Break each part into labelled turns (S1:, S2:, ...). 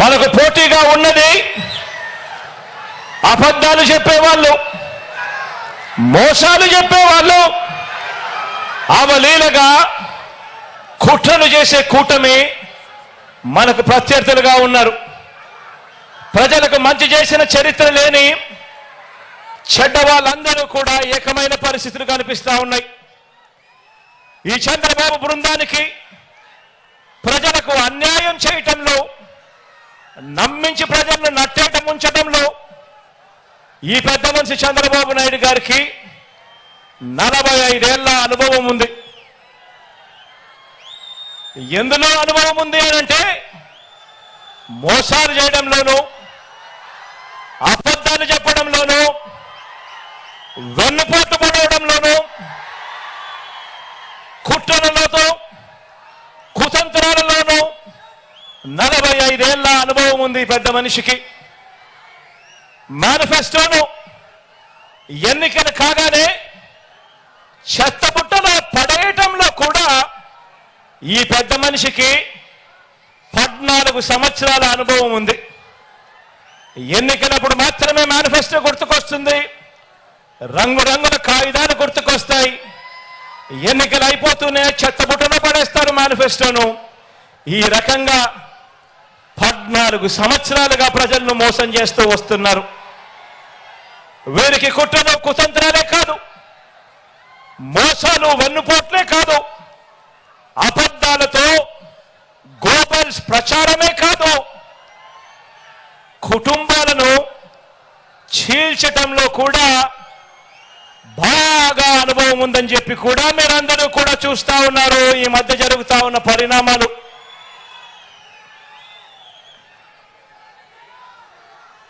S1: మనకు పోటీగా ఉన్నది అబద్ధాలు చెప్పేవాళ్ళు మోసాలు చెప్పేవాళ్ళు అవలీలగా కుట్రలు చేసే కూటమి మనకు ప్రత్యర్థులుగా ఉన్నారు. ప్రజలకు మంచి చేసిన చరిత్ర లేని చెడ్డ వాళ్ళందరూ కూడా ఏకమైన పరిస్థితులు కనిపిస్తా ఉన్నాయి. ఈ చంద్రబాబు బృందానికి ప్రజలకు అన్యాయం చేయటంలో నమ్మించి ప్రజలను నట్టేట ముంచడంలో ఈ పెద్ద మనిషి చంద్రబాబు నాయుడు గారికి నలభై ఐదేళ్ళ అనుభవం ఉంది. ఎందులో అనుభవం ఉంది అంటే మోసాలు చేయడంలోనూ అబద్ధాలు చెప్పడంలోనూ వెన్నుపో పడవడంలోనూ కుట్రలతో కుతంత్రాలలోనూ నలభై ఐదేళ్ళ అనుభవం ఉంది పెద్ద మనిషికి. మేనిఫెస్టోను ఎన్నికలు కాగానే చెత్తబుట్టలో పడేయటంలో కూడా ఈ పెద్ద మనిషికి పద్నాలుగు సంవత్సరాల అనుభవం ఉంది. ఎన్నికలప్పుడు మాత్రమే మేనిఫెస్టో గుర్తుకొస్తుంది. రంగురంగుల కాగితాలు గుర్తుకొస్తాయి. ఎన్నికలు అయిపోతూనే చెత్తబుట్టలో పడేస్తారు మేనిఫెస్టోను. ఈ రకంగా పద్నాలుగు సంవత్సరాలుగా ప్రజలను మోసం చేస్తూ వస్తున్నారు. వీరికి కుట్రలు కుతంత్రాలే కాదు. మోసాలు వెన్నుపోట్లే కాదు. అబద్ధాలతో గోబల్స్ ప్రచారమే కాదు. కుటుంబాలను చీల్చటంలో కూడా బాగా అనుభవం ఉందని చెప్పి కూడా మీరందరూ కూడా చూస్తా ఉన్నారు. ఈ మధ్య జరుగుతా ఉన్న పరిణామాలు.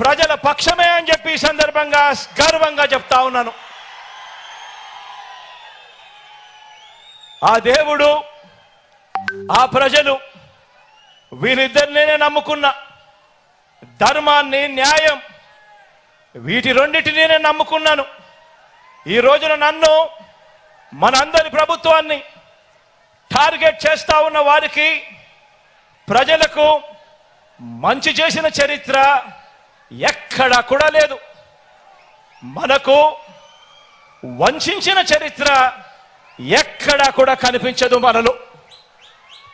S1: ప్రజల పక్షమే అని చెప్పి ఈ సందర్భంగా గర్వంగా చెప్తా ఉన్నాను. ఆ దేవుడు ఆ ప్రజలు వీరిద్దరినే నమ్ముకున్న ధర్మాన్ని న్యాయం వీటి రెండింటినీ నేను నమ్ముకున్నాను. ఈ రోజున నన్ను మనందరి ప్రభుత్వాన్ని టార్గెట్ చేస్తా ఉన్న వారికి ప్రజలకు మంచి చేసిన చరిత్ర ఎక్కడా కూడా లేదు. మనకు వంచిన చరిత్ర ఎక్కడా కూడా కనిపించదు మనలో.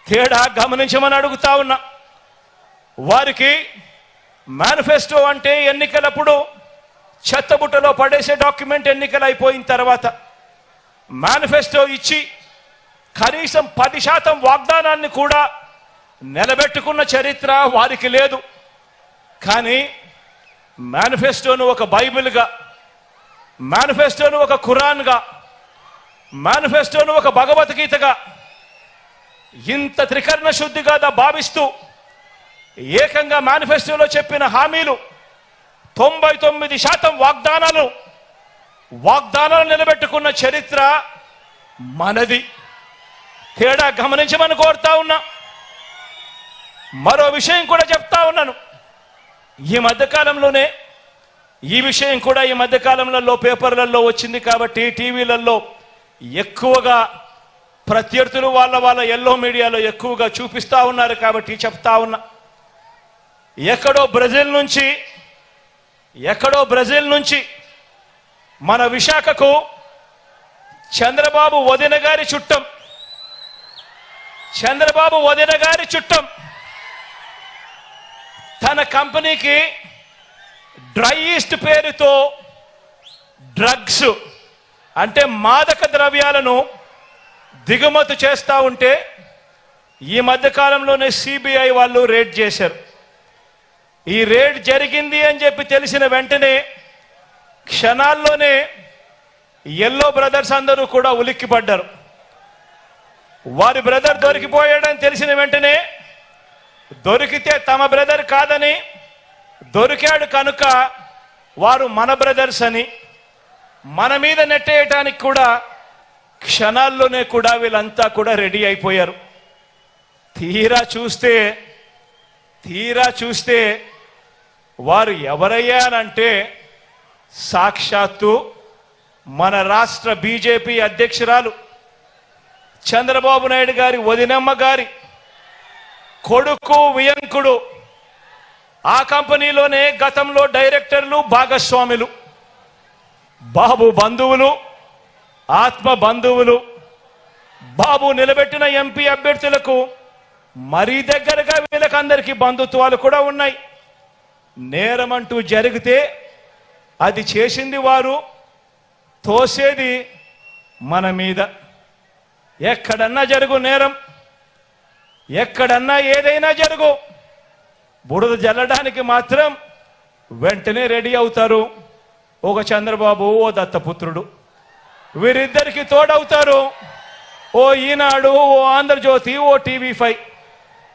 S1: తేడా గమనించమని అడుగుతా ఉన్నా. వారికి మేనిఫెస్టో అంటే ఎన్నికలప్పుడు చెత్తబుట్టలో పడేసే డాక్యుమెంట్ ఎన్నికలు అయిపోయిన తర్వాత మేనిఫెస్టో ఇచ్చి కనీసం పది శాతం వాగ్దానాన్ని కూడా నిలబెట్టుకున్న చరిత్ర వారికి లేదు. కానీ మేనిఫెస్టోను ఒక బైబిల్గా మేనిఫెస్టోను ఒక ఖురాన్గా మేనిఫెస్టోను ఒక భగవద్గీతగా ఇంత త్రికరణ శుద్ధిగా భావిస్తూ ఏకంగా మేనిఫెస్టోలో చెప్పిన హామీలు తొంభై తొమ్మిది శాతం వాగ్దానాలు వాగ్దానాలు నిలబెట్టుకున్న చరిత్ర మనది. తేడా గమనించమని కోరుతా ఉన్నా. మరో విషయం కూడా చెప్తా ఉన్నాను. ఈ మధ్యకాలంలోనే ఈ విషయం కూడా ఈ మధ్యకాలంలో పేపర్లలో వచ్చింది కాబట్టి టీవీలలో ఎక్కువగా ప్రత్యర్థులు వాళ్ళ వాళ్ళ ఎల్లో మీడియాలో ఎక్కువగా చూపిస్తూ ఉన్నారు కాబట్టి చెప్తా ఉన్నా. ఎక్కడో బ్రెజిల్ నుంచి ఎక్కడో బ్రెజిల్ నుంచి మన విశాఖకు చంద్రబాబు వదిన గారి చుట్టం చంద్రబాబు వదిన గారి చుట్టం తన కంపెనీకి డ్రై ఈస్ట్ పేరుతో డ్రగ్స్ అంటే మాదక ద్రవ్యాలను దిగుమతి చేస్తూ ఉంటే ఈ మధ్యకాలంలోనే సిబిఐ వాళ్ళు రేడ్ చేశారు. ఈ రేడ్ జరిగింది అని చెప్పి తెలిసిన వెంటనే క్షణాల్లోనే ఎల్లో బ్రదర్స్ అందరూ కూడా ఉలిక్కిపడ్డారు. వారి బ్రదర్ దొరికిపోయాడని తెలిసిన వెంటనే దొరికితే తమ బ్రదర్ కాదని దొరికాడు కనుక వారు మన బ్రదర్స్ అని. మన మీద నెట్టేయటానికి కూడా క్షణాల్లోనే కూడా వీళ్ళంతా కూడా రెడీ అయిపోయారు. తీరా చూస్తే తీరా చూస్తే వారు ఎవరయ్యానంటే సాక్షాత్తు మన రాష్ట్ర బీజేపీ అధ్యక్షురాలు చంద్రబాబు నాయుడు గారి వదినమ్మ గారి కొడుకు వియంకుడు. ఆ కంపెనీలోనే గతంలో డైరెక్టర్లు భాగస్వాములు. బాబు బంధువులు ఆత్మ బంధువులు. బాబు నిలబెట్టిన ఎంపీ అభ్యర్థులకు మరీ దగ్గరగా వీళ్ళకందరికీ బంధుత్వాలు కూడా ఉన్నాయి. నేరం అంటూ జరిగితే అది చేసింది వారు తోసేది మన మీద. ఎక్కడన్నా జరుగు నేరం. ఎక్కడన్నా ఏదైనా జరుగు. బురద జల్లడానికి మాత్రం వెంటనే రెడీ అవుతారు. ఒక చంద్రబాబు ఓ దత్తపుత్రుడు. వీరిద్దరికి తోడవుతారు. ఓ ఈనాడు ఓ ఆంధ్రజ్యోతి ఓ టీవీ ఫైవ్.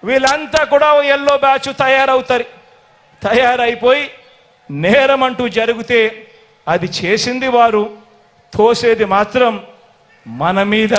S1: వీళ్ళంతా కూడా ఓ ఎల్లో బ్యాచ్ తయారవుతారు. తయారైపోయి నేరం అంటూ జరిగితే అది చేసింది వారు. తోసేది మాత్రం మన మీద.